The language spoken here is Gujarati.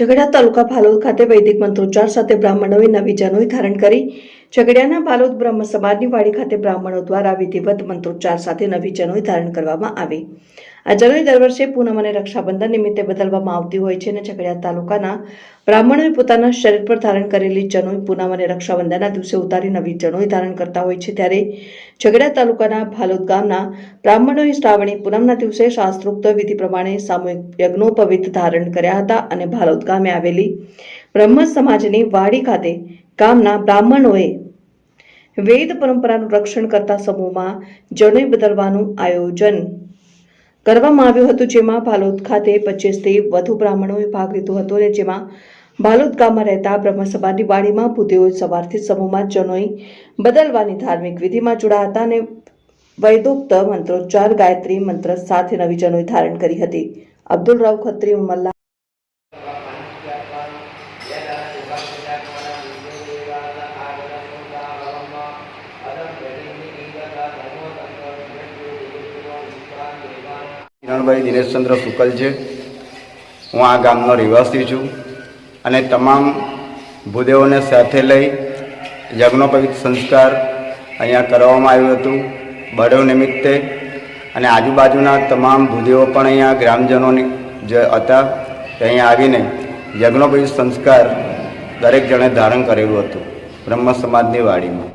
ઝઘડા તાલુકા ભાલોદ ખાતે વૈદિક મંત્રોચ્ચાર સાથે બ્રાહ્મણોએ નવી જનોઈ ધારણ કરી. ઝઘડિયાના બાલોદ બ્રહ્મ સમાજની વાડી ખાતે બ્રાહ્મણો દ્વારા વિધિવત મંત્રોચ્ચાર સાથે નવી જનોઈ ધારણ કરવામાં આવી. આ જનોઈ દર વર્ષે પૂનમ અને રક્ષાબંધન નિમિત્તે બદલવામાં આવતી હોય છે અને ઝઘડિયા તાલુકાના બ્રાહ્મણોએ પોતાના શરીર પર ધારણ કરેલી જનોઈ પૂનમ અને રક્ષાબંધનના દિવસે ઉતારી નવી જનોઈ ધારણ કરતા હોય છે. ત્યારે ઝઘડિયા તાલુકાના ભાલોદ ગામના બ્રાહ્મણોએ શ્રાવણી પૂનમના દિવસે શાસ્ત્રોક્ત વિધિ પ્રમાણે સામૂહિક યજ્ઞોપવિત ધારણ કર્યા હતા અને ભાલોદ ગામે આવેલી બ્રહ્મ સમાજની વાડી ખાતે ગામના બ્રાહ્મણોએ વેદ પરંપરાનું રક્ષણ કરતા સમૂહમાં જનોઈ બદલવાનું આયોજન કરવામાં આવ્યું હતું, જેમાં ભાલોદ ખાતે પચીસથી વધુ બ્રાહ્મણોએ ભાગ લીધો હતો અને જેમાં ભાલોદ ગામમાં રહેતા બ્રહ્મ સમાજની વાડીમાં ભૂદેવો સવારથી સમૂહમાં જનોઈ બદલવાની ધાર્મિક વિધિમાં જોડાયા હતા અને વૈદોક્ત મંત્રોચ્ચાર, ગાયત્રી મંત્ર સાથે નવી જનોઈ ધારણ કરી હતી. અબ્દુલ રાવ ખત્રી, ઉમલ્લા કિરણભાઈ દિનેશચંદ્ર શુકલ છે. હું આ ગામનો રહેવાસી છું અને તમામ ભૂદેવોને સાથે લઈ યજ્ઞોપવિત સંસ્કાર અહીંયા કરવામાં આવ્યું હતું. બળવ નિમિત્તે અને આજુબાજુના તમામ ભૂદેવો પણ અહીંયા ગ્રામજનોની જે હતા તે અહીંયા આવીને યજ્ઞોપવિત સંસ્કાર દરેક જણે ધારણ કરેલું હતું. બ્રહ્મ સમાજની વાડીમાં.